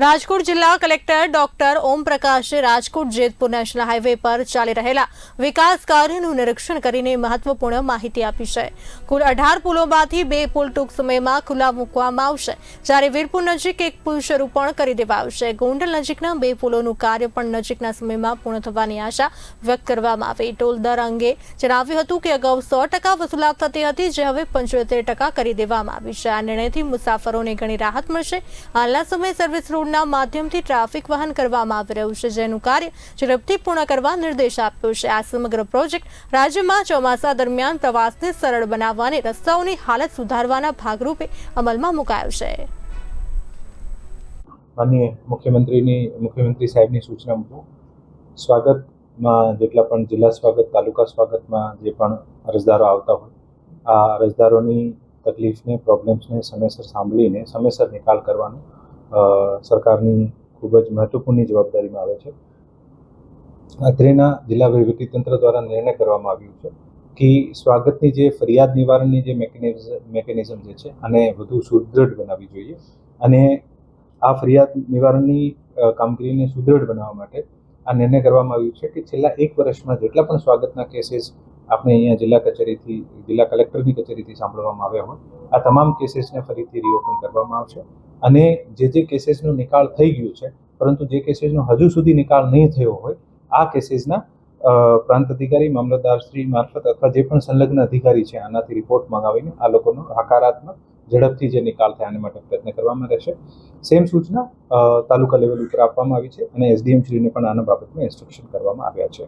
રાજકોટ જિલ્લા collector doctor Om પ્રકાશે Rajkot Jetpur national highway પર ચાલી રહેલા વિકાસ કાર્યનું નિરીક્ષણ કરીને મહત્વપૂર્ણ માહિતી આપી છે. કુલ અઢાર પુલોમાંથી બે પુલ ટૂંક સમયમાં ખુલ્લા મૂકવામાં આવશે. જ્યારે વીરપુર નજીક એક પુલ શરૂ પણ કરી દેવાશે ગોંડલ નજીકના બે પુલોનું કાર્ય પણ નજીકના સમયમાં પૂર્ણ થવાની આશા વ્યક્ત કરવામાં આવી. ટોલ દર અંગે જણાવ્યું હતું કે અગાઉ સો ટકા વસૂલાત થતી હતી, જે હવે પંચોતેર ટકા કરી દેવામાં આવી છે. આ નિર્ણયથી મુસાફરોને ઘણી રાહત મળશે. હાલના સમયે સર્વિસ રોડના માધ્યમથી ટ્રાફિક વહન કરવામાં આવી રહ્યું છે, જેનું કાર્ય ઝડપથી પૂર્ણ કરવા નિર્દેશ આપ્યો છે. આ સમગ્ર પ્રોજેક્ટ રાજ્યમાં ચોમાસા દરમિયાન પ્રવાસને સરળ બનાવવા અને રસ્તાઓની હાલત સુધારવાના ભાગરૂપે અમલમાં મુકાયો છે. માનનીય મુખ્યમંત્રીની, મુખ્યમંત્રી સાહેબની સૂચના મુજબ, સ્વાગતમાં જેટલા પણ જિલ્લા સ્વાગત, તાલુકા સ્વાગતમાં જે પણ અરજદારો આવતા હોય, આ અરજદારોની તકલીફને પ્રોબ્લેમ્સને સમયસર સાંભળીને, સમયસર નિકાલ કરવાનું સરકારની ખૂબ જ મહત્વપૂર્ણ જવાબદારીમાં આવે છે. અત્રેના જિલ્લા વહીવટીતંત્ર દ્વારા નિર્ણય કરવામાં આવ્યું છે કે સ્વાગતની જે ફરિયાદ નિવારણની જે મેકેનિઝમ મેકેનિઝમ જે છે આને વધુ સુદૃઢ બનાવવી જોઈએ અને આ ફરિયાદ નિવારણની કામગીરીને સુદૃઢ બનાવવા માટે આ નિર્ણય કરવામાં આવ્યો છે કે છેલ્લા એક વર્ષમાં જેટલા પણ સ્વાગતના કેસીસ આપણે અહીંયા જિલ્લા કચેરીથી, જિલ્લા કલેક્ટરની કચેરીથી સાંભળવામાં આવ્યા હોય, આ તમામ કેસીસને ફરીથી રીઓપન કરવામાં આવશે. અને જે જે કેસીસનો નિકાલ થઈ ગયો છે, પરંતુ જે કેસીસનો હજુ સુધી નિકાલ નહીં થયો હોય, આ કેસીસના પ્રાંત અધિકારી મામલતદારશ્રી મારફત અથવા જે પણ સંલગ્ન અધિકારી છે, આનાથી રિપોર્ટ મંગાવીને આ લોકોનો હકારાત્મક ઝડપથી જે નિકાલ થાય આને માટે પ્રયત્ન કરવામાં રહેશે. સેમ સૂચના તાલુકા લેવલ ઉપર આપવામાં આવી છે અને એસડીએમ શ્રીને પણ આના બાબતમાં ઇન્સ્ટ્રક્શન કરવામાં આવ્યા છે.